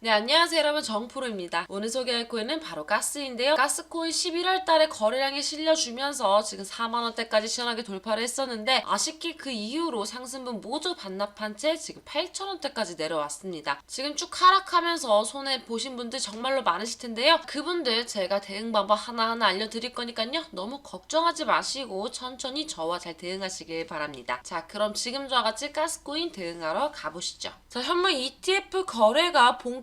네, 안녕하세요 여러분 정프로입니다. 오늘 소개할 코인은 바로 가스인데요. 가스코인 11월 달에 거래량이 실려주면서 지금 4만원대까지 시원하게 돌파를 했었는데 아쉽게 그 이후로 상승분 모두 반납한 채 지금 8천원대까지 내려왔습니다. 지금 쭉 하락하면서 손해 보신 분들 정말로 많으실 텐데요. 그분들 제가 대응 방법 하나하나 알려드릴 거니까요. 너무 걱정하지 마시고 천천히 저와 잘 대응하시길 바랍니다. 자, 그럼 지금 저와 같이 가스코인 대응하러 가보시죠. 자, 현물 ETF 거래가 본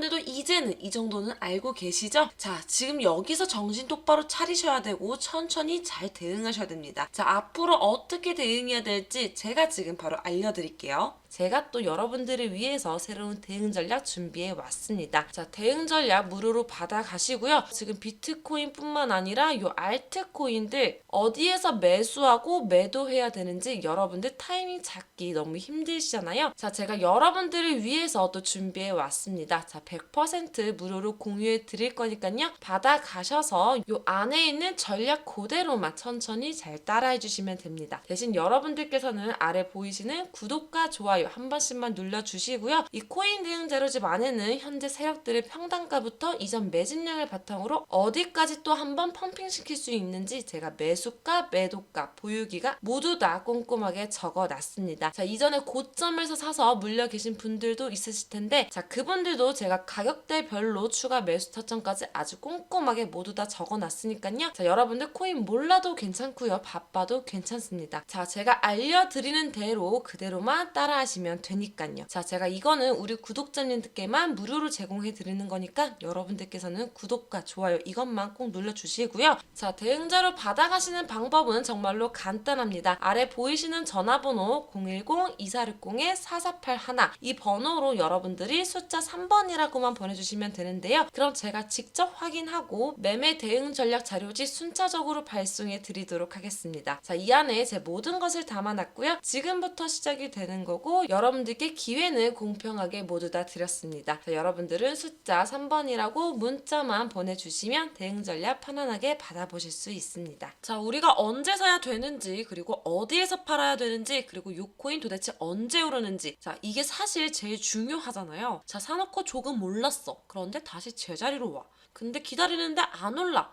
들도 이제는 이 정도는 알고 계시죠? 자, 지금 여기서 정신 똑바로 차리셔야 되고 천천히 잘 대응하셔야 됩니다. 자, 앞으로 어떻게 대응해야 될지 제가 지금 바로 알려드릴게요. 제가 또 여러분들을 위해서 새로운 대응 전략 준비해 왔습니다. 자, 대응 전략 무료로 받아 가시고요. 지금 비트코인뿐만 아니라 요 알트코인들 어디에서 매수하고 매도해야 되는지 여러분들 타이밍 잡기 너무 힘드시잖아요. 자, 제가 여러분들을 위해서 또 준비해 왔습니다. 자, 100% 무료로 공유해 드릴 거니까요. 받아 가셔서 요 안에 있는 전략 그대로만 천천히 잘 따라해 주시면 됩니다. 대신 여러분들께서는 아래 보이시는 구독과 좋아요 한 번씩만 눌러 주시고요. 이 코인 대응 자료집 안에는 현재 세력들의 평단가부터 이전 매집량을 바탕으로 어디까지 또 한번 펌핑 시킬 수 있는지 제가 매수가, 매도가, 보유기가 모두 다 꼼꼼하게 적어 놨습니다. 자, 이전에 고점에서 사서 물려 계신 분들도 있으실 텐데 자, 그분들도 제가 가격대별로 추가 매수 타점까지 아주 꼼꼼하게 모두 다 적어 놨으니까요. 자, 여러분들 코인 몰라도 괜찮고요. 바빠도 괜찮습니다. 자, 제가 알려드리는 대로 그대로만 따라하시면 되니까요. 자, 제가 이거는 우리 구독자님들께만 무료로 제공해 드리는 거니까 여러분들께서는 구독과 좋아요 이것만 꼭 눌러주시고요. 자, 대응자로 받아가시는 방법은 정말로 간단합니다. 아래 보이시는 전화번호 010-2460-4481 이 번호로 여러분들이 숫자 3번이 라고만 보내주시면 되는데요. 그럼 제가 직접 확인하고 매매 대응 전략 자료지 순차적으로 발송해 드리도록 하겠습니다. 자, 이 안에 제 모든 것을 담아놨고요. 지금부터 시작이 되는 거고 여러분들께 기회는 공평하게 모두 다 드렸습니다. 자, 여러분들은 숫자 3번이라고 문자만 보내주시면 대응 전략 편안하게 받아보실 수 있습니다. 자, 우리가 언제 사야 되는지 그리고 어디에서 팔아야 되는지 그리고 요 코인 도대체 언제 오르는지 자, 이게 사실 제일 중요하잖아요. 자, 사놓고 조금 올랐어. 그런데 다시 제자리로 와. 근데 기다리는데 안 올라.